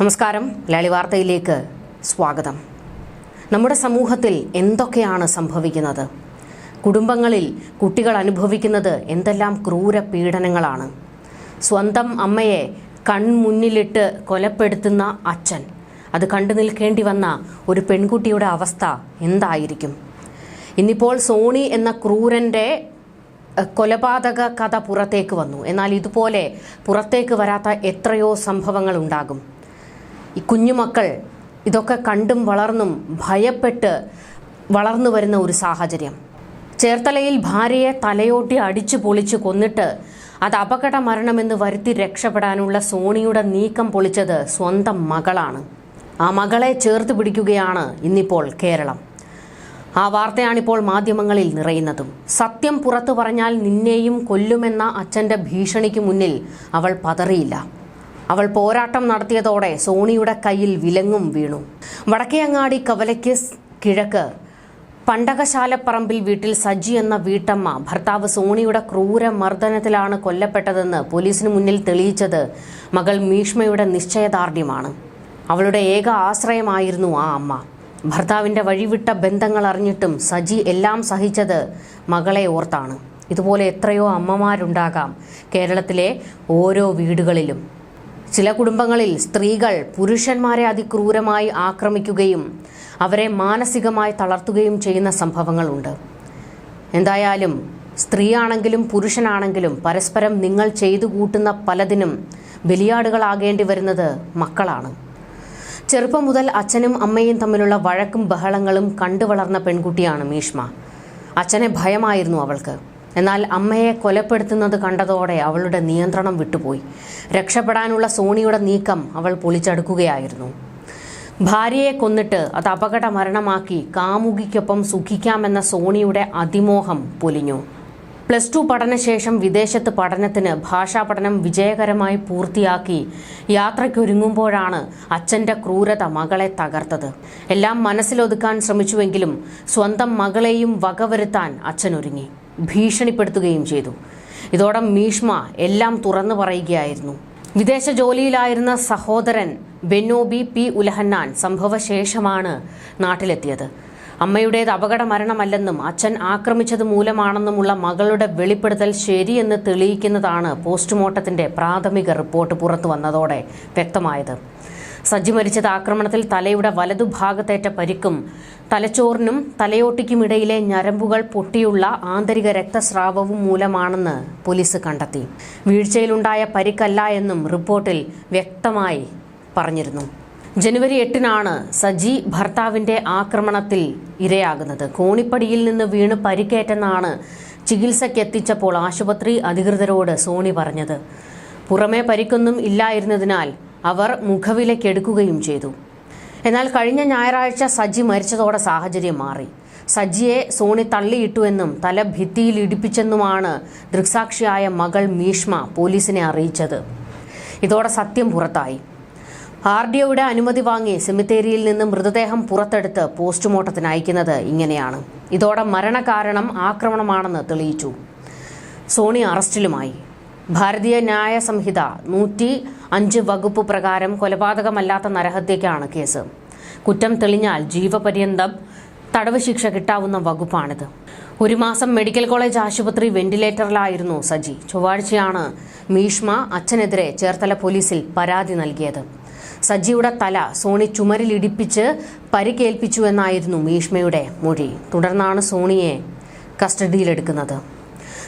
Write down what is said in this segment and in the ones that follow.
നമസ്കാരം. ലളി വാർത്തയിലേക്ക് സ്വാഗതം. നമ്മുടെ സമൂഹത്തിൽ എന്തൊക്കെയാണ് സംഭവിക്കുന്നത്? കുടുംബങ്ങളിൽ കുട്ടികൾ അനുഭവിക്കുന്നത് എന്തെല്ലാം ക്രൂര പീഡനങ്ങളാണ്? സ്വന്തം അമ്മയെ കൺമുന്നിലിട്ട് കൊലപ്പെടുത്തുന്ന അച്ഛൻ അത് കണ്ടു നിൽക്കേണ്ടി വന്ന ഒരു പെൺകുട്ടിയുടെ അവസ്ഥ എന്തായിരിക്കും? ഇന്നിപ്പോൾ സോണി എന്ന ക്രൂരന്റെ കൊലപാതക കഥ പുറത്തേക്ക് വന്നു. എന്നാൽ ഇതുപോലെ പുറത്തേക്ക് വരാത്ത എത്രയോ സംഭവങ്ങൾ ഉണ്ടാകും. ഈ കുഞ്ഞുമക്കൾ ഇതൊക്കെ കണ്ടും വളർന്നും ഭയപ്പെട്ട് വളർന്നു വരുന്ന ഒരു സാഹചര്യം. ചേർത്തലയിൽ ഭാര്യയെ തലയോട്ടി അടിച്ചു പൊളിച്ച് കൊന്നിട്ട് അത് അപകട മരണമെന്ന് വരുത്തി രക്ഷപ്പെടാനുള്ള സോണിയുടെ നീക്കം പൊളിച്ചത് സ്വന്തം മകളാണ്. ആ മകളെ ചേർത്ത് പിടിക്കുകയാണ് ഇന്നിപ്പോൾ കേരളം. ആ വാർത്തയാണിപ്പോൾ മാധ്യമങ്ങളിൽ നിറയുന്നതും. സത്യം പുറത്തു പറഞ്ഞാൽ നിന്നെയും കൊല്ലുമെന്ന അച്ഛന്റെ ഭീഷണിക്ക് മുന്നിൽ അവൾ പതറിയില്ല. അവൾ പോരാട്ടം നടത്തിയതോടെ സോണിയുടെ കയ്യിൽ വിലങ്ങും വീണു. വടക്കേങ്ങാടി കവലയ്ക്ക് കിഴക്ക് പണ്ടകശാലപ്പറമ്പിൽ വീട്ടിൽ സജി എന്ന വീട്ടമ്മ ഭർത്താവ് സോണിയുടെ ക്രൂര മർദ്ദനത്തിലാണ് കൊല്ലപ്പെട്ടതെന്ന് പോലീസിന് മുന്നിൽ തെളിയിച്ചത് മകൾ മീഷ്മയുടെ നിശ്ചയദാർഢ്യമാണ്. അവളുടെ ഏക ആശ്രയമായിരുന്നു ആ അമ്മ. ഭർത്താവിന്റെ വഴിവിട്ട ബന്ധങ്ങൾ അറിഞ്ഞിട്ടും സജി എല്ലാം സഹിച്ചത് മകളെ ഓർത്താണ്. ഇതുപോലെ എത്രയോ അമ്മമാരുണ്ടാകാം കേരളത്തിലെ ഓരോ വീടുകളിലും. ചില കുടുംബങ്ങളിൽ സ്ത്രീകൾ പുരുഷന്മാരെ അതിക്രൂരമായി ആക്രമിക്കുകയും അവരെ മാനസികമായി തളർത്തുകയും ചെയ്യുന്ന സംഭവങ്ങളുണ്ട്. എന്തായാലും സ്ത്രീയാണെങ്കിലും പുരുഷനാണെങ്കിലും പരസ്പരം നിങ്ങൾ ചെയ്തു കൂട്ടുന്ന പലതിനും ബലിയാടുകളാകേണ്ടി വരുന്നത് മക്കളാണ്. ചെറുപ്പം മുതൽ അച്ഛനും അമ്മയും തമ്മിലുള്ള വഴക്കും ബഹളങ്ങളും കണ്ടുവളർന്ന പെൺകുട്ടിയാണ് മീഷ്മ. അച്ഛനെ ഭയമായിരുന്നു അവൾക്ക്. എന്നാൽ അമ്മയെ കൊലപ്പെടുത്തുന്നത് കണ്ടതോടെ അവളുടെ നിയന്ത്രണം വിട്ടുപോയി. രക്ഷപ്പെടാനുള്ള സോണിയുടെ നീക്കം അവൾ പൊളിച്ചടുക്കുകയായിരുന്നു. ഭാര്യയെ കൊന്നിട്ട് അത് അപകട മരണമാക്കി കാമുകിക്കൊപ്പം സുഖിക്കാമെന്ന സോണിയുടെ അതിമോഹം പൊലിഞ്ഞു. പ്ലസ് ടു പഠനശേഷം വിദേശത്ത് പഠനത്തിന് ഭാഷാ പഠനം വിജയകരമായി പൂർത്തിയാക്കി യാത്രയ്ക്കൊരുങ്ങുമ്പോഴാണ് അച്ഛന്റെ ക്രൂരത മകളെ തകർത്തത്. എല്ലാം മനസ്സിലൊതുക്കാൻ ശ്രമിച്ചുവെങ്കിലും സ്വന്തം മകളെയും വകവരുത്താൻ അച്ഛനൊരുങ്ങി. ഭീഷണിപ്പെടുത്തുകയും ചെയ്തു. ഇതോടെ മീഷ്മ എല്ലാം തുറന്നു പറയുകയായിരുന്നു. വിദേശ ജോലിയിലായിരുന്ന സഹോദരൻ ബെന്നോബി പി ഉലഹന്നാൻ സംഭവശേഷമാണ് നാട്ടിലെത്തിയത്. അമ്മയുടേത് അപകട മരണമല്ലെന്നും അച്ഛൻ ആക്രമിച്ചത് മൂലമാണെന്നുമുള്ള മകളുടെ വെളിപ്പെടുത്തൽ ശരിയെന്ന് തെളിയിക്കുന്നതാണ് പോസ്റ്റ്മോർട്ടത്തിന്റെ പ്രാഥമിക റിപ്പോർട്ട് പുറത്തു വന്നതോടെ വ്യക്തമായത്. സജ്ജി മരിച്ചത് ആക്രമണത്തിൽ തലയുടെ വലതുഭാഗത്തേറ്റ പരിക്കും തലച്ചോറിനും തലയോട്ടിക്കുമിടയിലെ ഞരമ്പുകൾ പൊട്ടിയുള്ള ആന്തരിക രക്തസ്രാവവും മൂലമാണെന്ന് പോലീസ് കണ്ടെത്തി. വീഴ്ചയിലുണ്ടായ പരിക്കല്ല എന്നും റിപ്പോർട്ടിൽ വ്യക്തമായി പറഞ്ഞിരുന്നു. ജനുവരി എട്ടിനാണ് സജി ഭർത്താവിന്റെ ആക്രമണത്തിൽ ഇരയാകുന്നത്. കോണിപ്പടിയിൽ നിന്ന് വീണ് പരിക്കേറ്റെന്നാണ് ചികിത്സയ്ക്കെത്തിച്ചപ്പോൾ ആശുപത്രി അധികൃതരോട് സോണി പറഞ്ഞത്. പുറമേ പരിക്കൊന്നും ഇല്ലായിരുന്നതിനാൽ അവർ മുഖവിലക്കെടുക്കുകയും ചെയ്തു. എന്നാൽ കഴിഞ്ഞ ഞായറാഴ്ച സജി മരിച്ചതോടെ സാഹചര്യം മാറി. സജിയെ സോണി തള്ളിയിട്ടുവെന്നും തല ഭിത്തിയിൽ ഇടിപ്പിച്ചെന്നുമാണ് ദൃക്സാക്ഷിയായ മകൾ മീഷ്മ പോലീസിനെ അറിയിച്ചത്. ഇതോടെ സത്യം പുറത്തായി. ആർ ഡി ഒയുടെ അനുമതി വാങ്ങി സെമിത്തേരിയിൽ നിന്ന് മൃതദേഹം പുറത്തെടുത്ത് പോസ്റ്റ്മോർട്ടത്തിന് അയക്കുന്നത് ഇങ്ങനെയാണ്. ഇതോടെ മരണകാരണം ആക്രമണമാണെന്ന് തെളിയിച്ചു. സോണി അറസ്റ്റിലുമായി. ഭാരതീയ ന്യായ സംഹിത നൂറ്റി അഞ്ച് വകുപ്പ് പ്രകാരം കൊലപാതകമല്ലാത്ത നരഹത്യക്കാണ് കേസ്. കുറ്റം തെളിഞ്ഞാൽ ജീവപര്യന്തം തടവ് ശിക്ഷ കിട്ടാവുന്ന വകുപ്പാണിത്. ഒരു മാസം മെഡിക്കൽ കോളേജ് ആശുപത്രി വെന്റിലേറ്ററിലായിരുന്നു സജി. ചൊവ്വാഴ്ചയാണ് മീഷ്മ അച്ഛനെതിരെ ചേർത്തല പോലീസിൽ പരാതി നൽകിയത്. സജിയുടെ തല സോണി ചുമരിലിടിപ്പിച്ച് പരിക്കേൽപ്പിച്ചു എന്നായിരുന്നു മീഷ്മയുടെ മൊഴി. തുടർന്നാണ് സോണിയെ കസ്റ്റഡിയിലെടുക്കുന്നത്.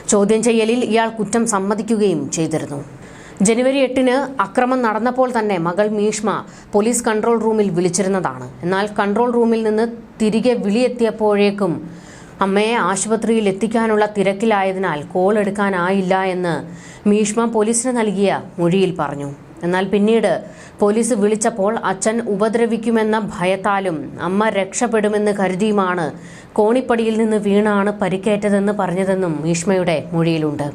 ചോദ്യം ചെയ്യലിൽ ഇയാൾ കുറ്റം സമ്മതിക്കുകയും ചെയ്തിരുന്നു. ജനുവരി എട്ടിന് അക്രമം നടന്നപ്പോൾ തന്നെ മകൾ മീഷ്മ പോലീസ് കൺട്രോൾ റൂമിൽ വിളിച്ചിരുന്നതാണ്. എന്നാൽ കൺട്രോൾ റൂമിൽ നിന്ന് തിരികെ വിളിയെത്തിയപ്പോഴേക്കും അമ്മയെ ആശുപത്രിയിൽ എത്തിക്കാനുള്ള തിരക്കിലായതിനാൽ കോൾ എടുക്കാനായില്ല എന്ന് മീഷ്മ പോലീസിന് നൽകിയ മൊഴിയിൽ പറഞ്ഞു. എന്നാൽ പിന്നീട് പോലീസ് വിളിച്ചപ്പോൾ അച്ഛൻ ഉപദ്രവിക്കുമെന്ന ഭയത്താലും അമ്മ രക്ഷപ്പെടുമെന്ന് കരുതിയുമാണ് കോണിപ്പടിയിൽ നിന്ന് വീണാണ് പരിക്കേറ്റതെന്ന് പറഞ്ഞതെന്നും മീഷ്മയുടെ മൊഴിയിലുണ്ട്.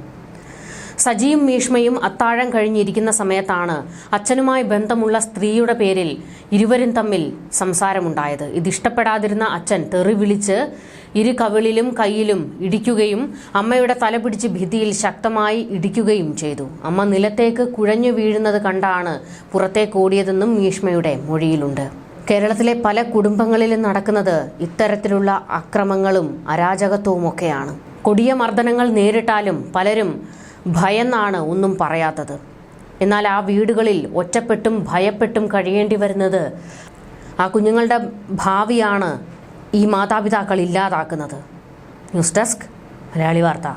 സജിയും മീഷ്മയും അത്താഴം കഴിഞ്ഞിരിക്കുന്ന സമയത്താണ് അച്ഛനുമായി ബന്ധമുള്ള സ്ത്രീയുടെ പേരിൽ ഇരുവരും തമ്മിൽ സംസാരമുണ്ടായത്. ഇതിഷ്ടപ്പെടാതിരുന്ന അച്ഛൻ തെറി വിളിച്ച് ഇരു കവിളിലും കയ്യിലും ഇടിക്കുകയും അമ്മയുടെ തല പിടിച്ച് ഭിത്തിയിൽ ശക്തമായി ഇടിക്കുകയും ചെയ്തു. അമ്മ നിലത്തേക്ക് കുഴഞ്ഞു വീഴുന്നത് കണ്ടാണ് പുറത്തേക്ക് ഓടിയതെന്നും മീഷ്മയുടെ മൊഴിയിലുണ്ട്. കേരളത്തിലെ പല കുടുംബങ്ങളിലും നടക്കുന്നത് ഇത്തരത്തിലുള്ള അക്രമങ്ങളും അരാജകത്വവുമൊക്കെയാണ്. കൊടിയ മർദ്ദനങ്ങൾ നേരിട്ടാലും പലരും ഭയന്നാണ് ഒന്നും പറയാത്തത്. എന്നാൽ ആ വീടുകളിൽ ഒറ്റപ്പെട്ടും ഭയപ്പെട്ടും കഴിയേണ്ടി വരുന്നത് ആ കുഞ്ഞുങ്ങളുടെ ഭാവിയാണ് ഈ മാതാപിതാക്കൾ ഇല്ലാതാക്കുന്നത്. ന്യൂസ് ഡെസ്ക് മലയാളി വാർത്ത.